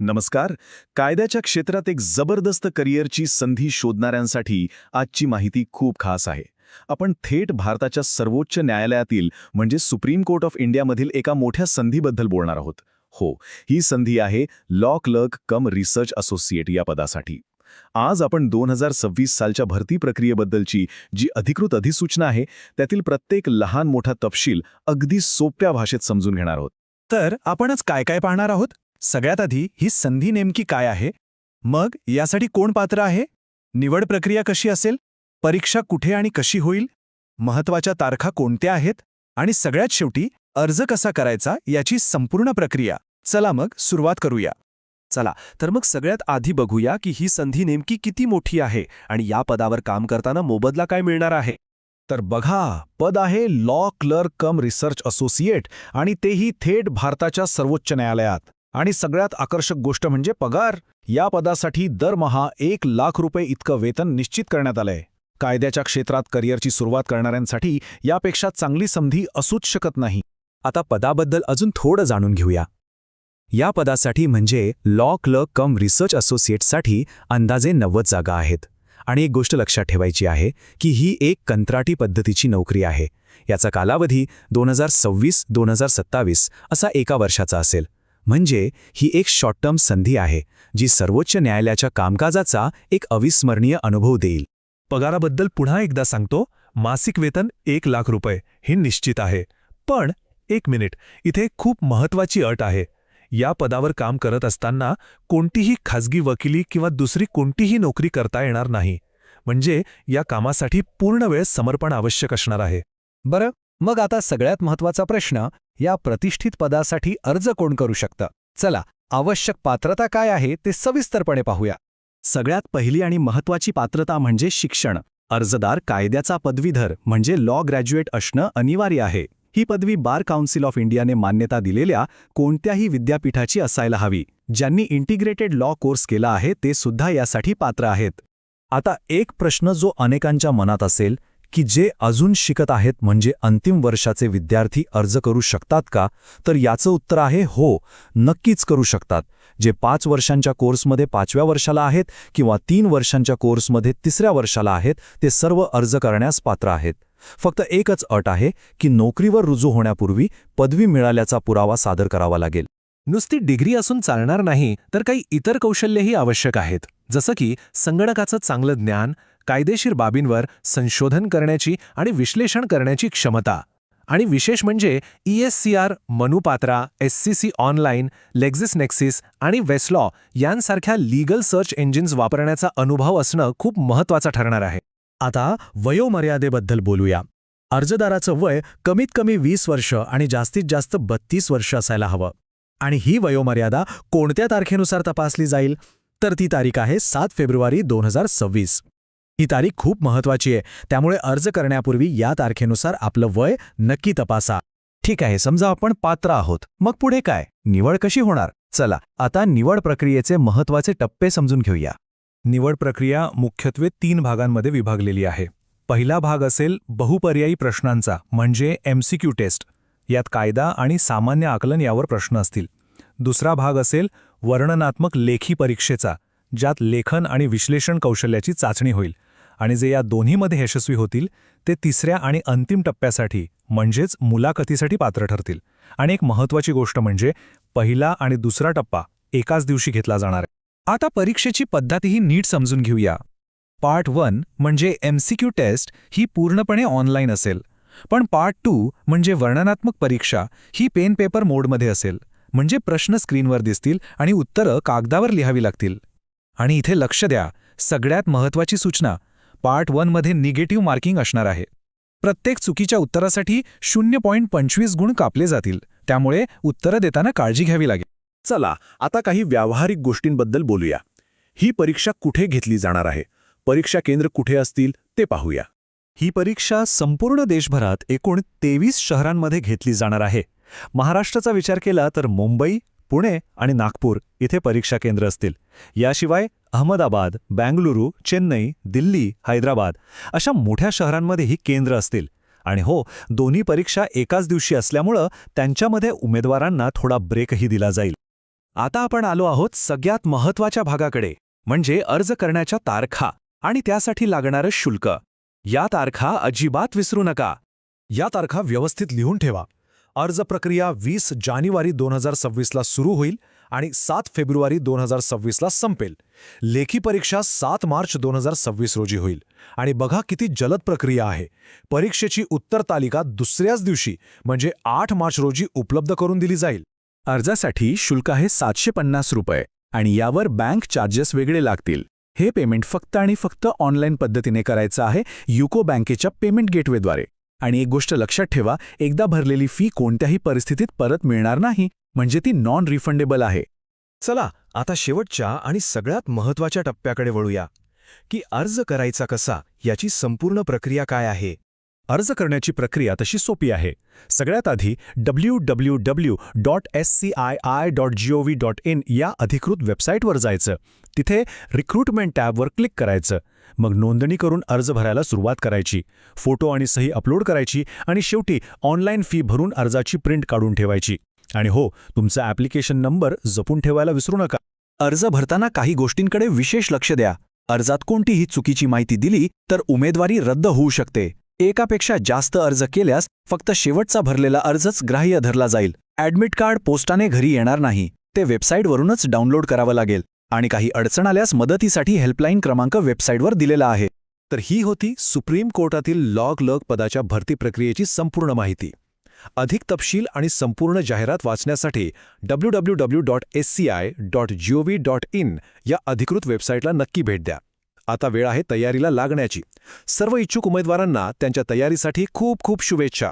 नमस्कार. कायद्याच्या क्षेत्रात एक जबरदस्त करिअरची संधी शोधणाऱ्यांसाठी आजची माहिती खूप खास आहे. आपण थेट भारताच्या सर्वोच्च न्यायालयातील म्हणजे सुप्रीम कोर्ट ऑफ इंडियामधील एका मोठ्या संधीबद्दल बोलणार आहोत. हो ही संधी आहे law clerk cum research associate या पदासाठी. आज आपण दोन हजार सव्वीस सालच्या भरती प्रक्रियेबद्दलची जी अधिकृत अधिसूचना आहे त्यातील प्रत्येक लहान मोठा तपशील अगदी सोप्या भाषेत समजून घेणार आहोत. तर आपणच काय काय पाहणार आहोत? सगळ्यात आधी ही संधी नेमकी काय आहे? मग यासाठी कोण पात्र आहे? निवड प्रक्रिया कशी असेल? परीक्षा कुठे आणि कशी होईल? महत्त्वाच्या तारखा कोणत्या आहेत? आणि सगळ्यात शेवटी अर्ज कसा करायचा याची संपूर्ण प्रक्रिया. चला मग सुरुवात करूया. चला तर मग सगळ्यात आधी बघूया की ही संधी नेमकी किती मोठी आहे आणि या पदावर काम करताना मोबदला काय मिळणार आहे. तर बघा पद आहे law clerk cum research associate आणि तेही थेट भारताच्या सर्वोच्च न्यायालयात. आणि सगळ्यात आकर्षक गोष्ट म्हणजे पगार. या पदासाठी दरमहा एक लाख रुपये इतकं वेतन निश्चित करण्यात आलंय. कायद्याच्या क्षेत्रात करिअरची सुरुवात करणाऱ्यांसाठी यापेक्षा चांगली संधी असूच शकत नाही. आता पदाबद्दल अजून थोडं जाणून घेऊया. या पदासाठी म्हणजे लॉ क्लर्क कम रिसर्च असोसिएटसाठी अंदाजे नव्वद जागा आहेत. आणि एक गोष्ट लक्षात ठेवायची आहे की ही एक कंत्राटी पद्धतीची नोकरी आहे. याचा कालावधी दोन हजार सव्वीस दोन हजार सत्तावीस असा एका वर्षाचा असेल. म्हणजे ही एक शॉर्ट टर्म संधी आहे जी सर्वोच्च न्यायालयाच्या कामकाजाचा एक अविस्मरणीय अनुभव देईल. पगाराबद्दल पुन्हा एकदा सांगतो मासिक वेतन एक लाख रुपये हे निश्चित आहे. पण एक मिनिट इथे खूप महत्वाची अट आहे. या पदावर काम करत असताना कोणतीही खाजगी वकिली किंवा दुसरी कोणतीही नोकरी करता येणार नाही. म्हणजे या कामासाठी पूर्ण वेळ समर्पण आवश्यक असणार आहे. बरं? मग आता सगळ्यात महत्त्वाचा प्रश्न या प्रतिष्ठित पदासाठी अर्ज कोण करू शकतं? चला आवश्यक पात्रता काय आहे ते सविस्तरपणे पाहूया. सगळ्यात पहिली आणि महत्वाची पात्रता म्हणजे शिक्षण. अर्जदार कायद्याचा पदवीधर म्हणजे लॉ ग्रॅज्युएट असणं अनिवार्य आहे. ही पदवी बार काउन्सिल ऑफ इंडियाने मान्यता दिलेल्या कोणत्याही विद्यापीठाची असायला हवी. ज्यांनी इंटिग्रेटेड लॉ कोर्स केला आहे ते सुद्धा यासाठी पात्र आहेत. आता एक प्रश्न जो अनेकांच्या मनात असेल की जे अजून शिकत आहेत म्हणजे अंतिम वर्षाचे विद्यार्थी अर्ज करू शकतात का? तर याचं उत्तर आहे हो नक्कीच करू शकतात. जे पाच वर्षांच्या कोर्समध्ये पाचव्या वर्षाला आहेत किंवा तीन वर्षांच्या कोर्समध्ये तिसऱ्या वर्षाला आहेत ते सर्व अर्ज करण्यास पात्र आहेत. फक्त एकच अट आहे की नोकरीवर रुजू होण्यापूर्वी पदवी मिळाल्याचा पुरावा सादर करावा लागेल. नुसती डिग्री असून चालणार नाही तर काही इतर कौशल्यही आवश्यक आहेत. जसं की संगणकाचं चांगलं ज्ञान कायदेशीर बाबींवर संशोधन करण्याची आणि विश्लेषण करण्याची क्षमता. आणि विशेष म्हणजे ESCR Manupatra SCC online Lexis Nexis आणि वेस्लॉ यांसारख्या लीगल सर्च इंजिन्स वापरण्याचा अनुभव असणं खूप महत्वाचं ठरणार आहे. आता वयोमर्यादेबद्दल बोलूया. अर्जदाराचं वय कमीत कमी वीस वर्ष आणि जास्तीत जास्त बत्तीस वर्ष असायला हवं. आणि ही वयोमर्यादा कोणत्या तारखेनुसार तपासली जाईल? तर ती तारीख आहे सात फेब्रुवारी दोन हजार सव्वीस. ही तारीख खूप महत्वाची आहे. त्यामुळे अर्ज करण्यापूर्वी या तारखेनुसार आपलं वय नक्की तपासा. ठीक आहे समजा आपण पात्र आहोत. मग पुढे काय? निवड कशी होणार? चला आता निवड प्रक्रियेचे महत्त्वाचे टप्पे समजून घेऊया. निवड प्रक्रिया मुख्यत्वे तीन भागांमध्ये विभागलेली आहे. पहिला भाग असेल बहुपर्यायी प्रश्नांचा म्हणजे एमसीक्यू टेस्ट. यात कायदा आणि सामान्य आकलन यावर प्रश्न असतील. दुसरा भाग असेल वर्णनात्मक लेखी परीक्षेचा ज्यात लेखन आणि विश्लेषण कौशल्याची चाचणी होईल. आणि जे या दोन्हीमध्ये यशस्वी होतील ते तिसऱ्या आणि अंतिम टप्प्यासाठी म्हणजेच मुलाखतीसाठी पात्र ठरतील. आणि एक महत्त्वाची गोष्ट म्हणजे पहिला आणि दुसरा टप्पा एकाच दिवशी घेतला जाणार आहे. आता परीक्षेची पद्धतीही नीट समजून घेऊया. पार्ट वन म्हणजे एमसीक्यू टेस्ट ही पूर्णपणे ऑनलाईन असेल. पण पार्ट टू म्हणजे वर्णनात्मक परीक्षा ही पेन पेपर मोडमध्ये असेल. म्हणजे प्रश्न स्क्रीनवर दिसतील आणि उत्तरं कागदावर लिहावी लागतील. आणि इथे लक्ष द्या सगळ्यात महत्वाची सूचना पार्ट वनमध्ये निगेटिव्ह मार्किंग असणार आहे. प्रत्येक चुकीच्या उत्तरासाठी शून्य पॉईंट पंचवीस गुण कापले जातील. त्यामुळे उत्तरं देताना काळजी घ्यावी लागेल. चला आता काही व्यावहारिक गोष्टींबद्दल बोलूया. ही परीक्षा कुठे घेतली जाणार आहे? परीक्षा केंद्र कुठे असतील ते पाहूया. ही परीक्षा संपूर्ण देशभरात एकूण तेवीस शहरांमध्ये घेतली जाणार आहे. महाराष्ट्राचा विचार केला तर मुंबई पुणे आणि नागपूर इथे परीक्षा केंद्र असतील. याशिवाय अहमदाबाद बँगलुरू चेन्नई दिल्ली हैदराबाद अशा मोठ्या शहरांमध्ये ही केंद्र असतील. आणि हो दोन्ही परीक्षा एकाच दिवशी असल्यामुळं त्यांच्यामध्ये उमेदवारांना थोडा ब्रेकही दिला जाईल. आता आपण आलो आहोत सगळ्यात महत्त्वाच्या भागाकडे म्हणजे अर्ज करण्याच्या तारखा आणि त्यासाठी लागणारं शुल्क. या तारखा अजिबात विसरू नका. या तारखा व्यवस्थित लिहून ठेवा. अर्ज प्रक्रिया वीस जानेवारी दोन हजार सव्वीसला सुरू होईल आणि सात फेब्रुवारी दोन हजार सव्वीसला संपेल. लेखी परीक्षा सात मार्च दोन हजार सव्वीस रोजी होईल. आणि बघा किती जलद प्रक्रिया आहे. परीक्षेची उत्तर तालिका दुसऱ्याच दिवशी म्हणजे आठ मार्च रोजी उपलब्ध करून दिली जाईल. अर्जासाठी शुल्क आहे सातशे पन्नास रुपये आणि यावर बँक चार्जेस वेगळे लागतील. हे पेमेंट फक्त आणि फक्त ऑनलाईन पद्धतीने करायचं आहे युको बँकेच्या पेमेंट गेटवेद्वारे. आणि एक गोष्ट लक्षात ठेवा एकदा भरलेली फी कोणत्याही परिस्थितीत परत मिळणार नाही म्हणजे ती नॉन रिफंडेबल आहे. चला आता शेवटच्या आणि सगळ्यात महत्त्वाच्या टप्प्याकडे वळूया. की अर्ज करायचा कसा याची संपूर्ण प्रक्रिया काय आहे? अर्ज करण्याची प्रक्रिया तशी सोपी आहे. सगळ्यात आधी W W W dot S C I I dot G O V dot in या अधिकृत वेबसाईटवर जायचं. तिथे रिक्रुटमेंट टॅबवर क्लिक करायचं. मग नोंदणी करून अर्ज भरायला सुरुवात करायची. फोटो आणि सही अपलोड करायची आणि शेवटी ऑनलाईन फी भरून अर्जाची प्रिंट काढून ठेवायची. आणि हो तुमचा ॲप्लिकेशन नंबर जपून ठेवायला विसरू नका. अर्ज भरताना काही गोष्टींकडे विशेष लक्ष द्या. अर्जात कोणतीही चुकीची माहिती दिली तर उमेदवारी रद्द होऊ शकते. एकापेक्षा जास्त अर्ज केल्यास फक्त शेवटचा भरलेला अर्जच ग्राह्य धरला जाईल. ॲडमिट कार्ड पोस्टाने घरी येणार नाही. ते वेबसाईटवरूनच डाउनलोड करावं लागेल. आणि काही अडचण आल्यास मदतीसाठी हेल्पलाईन क्रमांक वेबसाईटवर दिलेला आहे. तर ही होती सुप्रीम कोर्टातील लॉग लग पदाच्या भरती प्रक्रियेची संपूर्ण माहिती. अधिक तपशील आणि संपूर्ण जाहिरात वाचण्यासाठी W W W dot S C I dot G O V dot in या अधिकृत वेबसाईटला नक्की भेट द्या. आता वेळ आहे तयारीला लागण्याची. सर्व इच्छुक उमेदवारांना त्यांच्या तयारीसाठी खूप खूप शुभेच्छा.